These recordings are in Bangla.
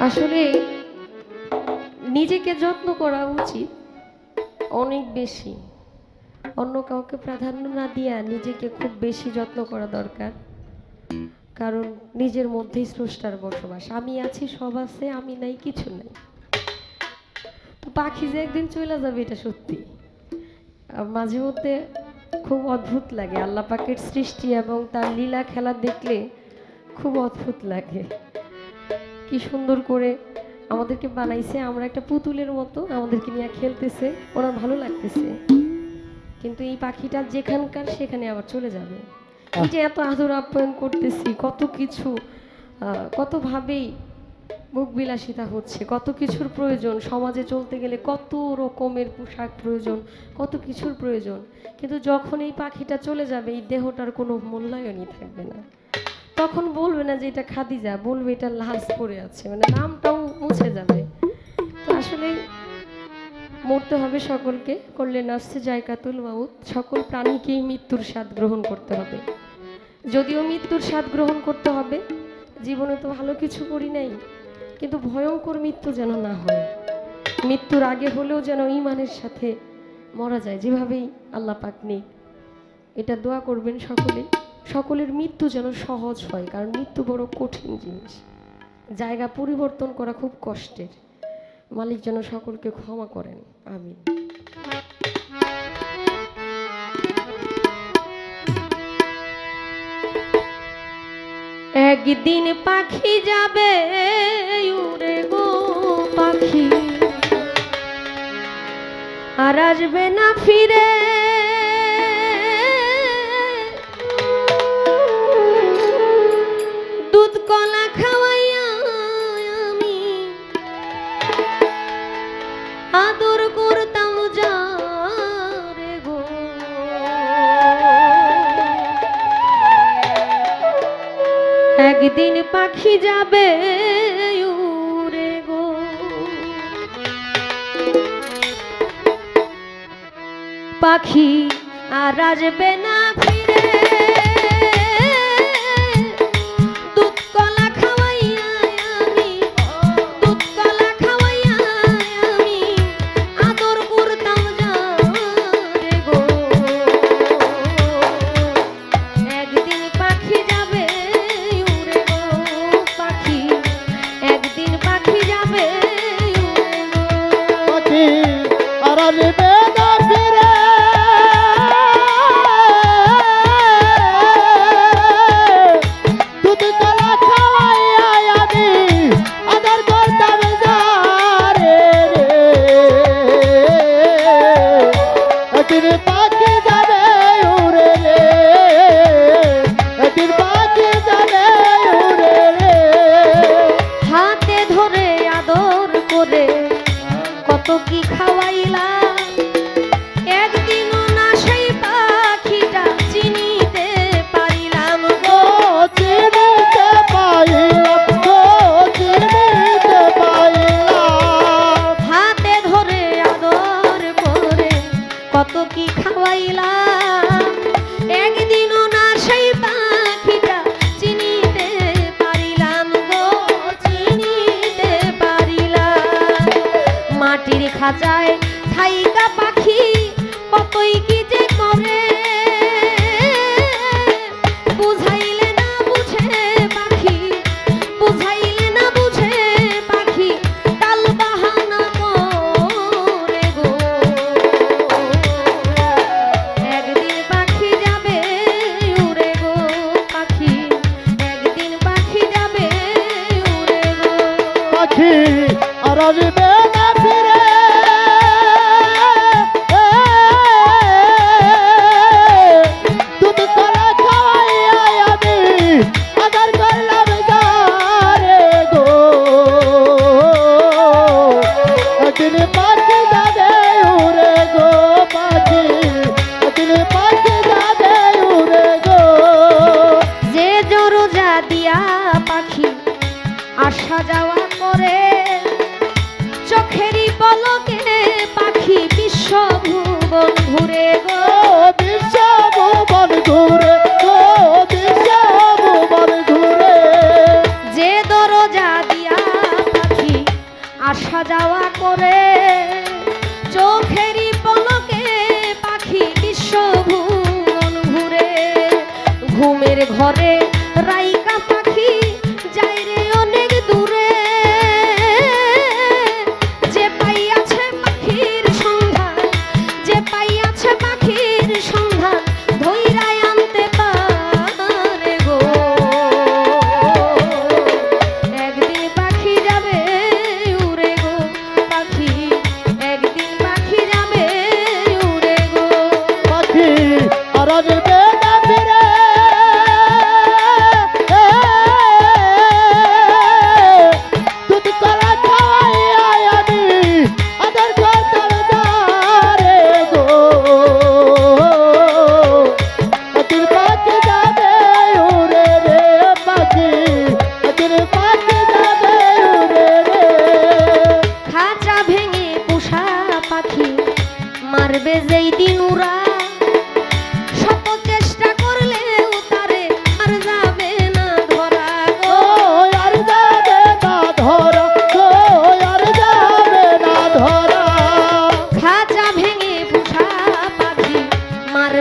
আসলে নিজেকে যত্ন করা উচিত অনেক বেশি। অন্য কাউকে প্রাধান্য না দিয়া নিজেকে খুব বেশি যত্ন করা দরকার। কারণ নিজের মধ্যেই স্রষ্টার বসবাস। আমি আছি, সব আছে, আমি নাই, কিছু নাই। তো পাখি যে একদিন চলে যাবে এটা সত্যি। মাঝে মধ্যে খুব অদ্ভুত লাগে। আল্লাহ পাকের সৃষ্টি এবং তার লীলা খেলা দেখলে খুব অদ্ভুত লাগে। কি সুন্দর করে আমাদেরকে বানাইছে। আমরা একটা পুতুলের মতো আমাদেরকে নিয়ে খেলতেছে। ওরা ভালো লাগতেছে। কিন্তু এই পাখিটা যেখানকার সেখানে আবার চলে যাবে। এই যে এত আদর আপ্যায়ন করতেছি কত কিছু কতভাবেই মুখ বিলাসিতা হচ্ছে কত কিছুর প্রয়োজন সমাজে চলতে গেলে কত রকমের পোশাক প্রয়োজন কত কিছুর প্রয়োজন। কিন্তু যখন এই পাখিটা চলে যাবে এই দেহটার কোনো মূল্যায়নই থাকবে না। তখন বলবে না যে এটা খাদিজা, বলবে এটা লাশ পড়ে আছে মানে নামটাও মুছে যাবে। তো আসলে মরতে হবে সকলকে, করলে নাসছে জায়কাতুল মাউত, সকল প্রাণীকেই মৃত্যুর স্বাদ গ্রহণ করতে হবে। যদিও মৃত্যুর স্বাদ গ্রহণ করতে হবে, জীবনে তো ভালো কিছু করি নাই, কিন্তু ভয়ঙ্কর মৃত্যু যেন না হয়। মৃত্যুর আগে হলেও যেন ইমানের সাথে মরা যায়, যেভাবেই আল্লাহ পাক নেই এটা দোয়া করবেন সকলে। সকলের মৃত্যু যেন সহজ হয়, কারণ মৃত্যু বড় কঠিন জিনিস। জায়গা পরিবর্তন করা খুব কষ্টের। মালিক যেন সকলকে ক্ষমা করেন। আমিন। একদিন পাখি যাবে, উড়ে গো পাখি। আর আসবে না ফিরে একদিন পাখি যাবে উড়ে গো। পাখি আর আসবে না ফিরে। আর কত কি খাওয়াইলা? মাটির খাঁচায় থাইকা পাখি কতই কি যে করে। বুঝাইলে না বুঝে পাখি, বুঝাইলে না বুঝে পাখি, কাল বাহানা গো। একদিন পাখি যাবে গো পাখি, একদিন পাখি যাবে আর পাখি আসা যাওয়া করে। চোখেরই পলকে পাখি বিশ্ব ভুবন ঘুরে গো। বিশ্বভুবন ঘুরে বিশ্বভুবন ঘুরে। যে দরজা দিয়া আসা যাওয়া করে। চোখেরই পলকে পাখি বিশ্ব ভুবন ঘুরে। ঘুমের ঘরে রাইকা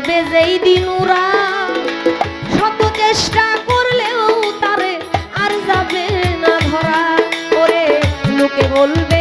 বেজেই যেই দিন শত চেষ্টা করলেও তারে আর যাবে না ধরা। করে লোকে বলবে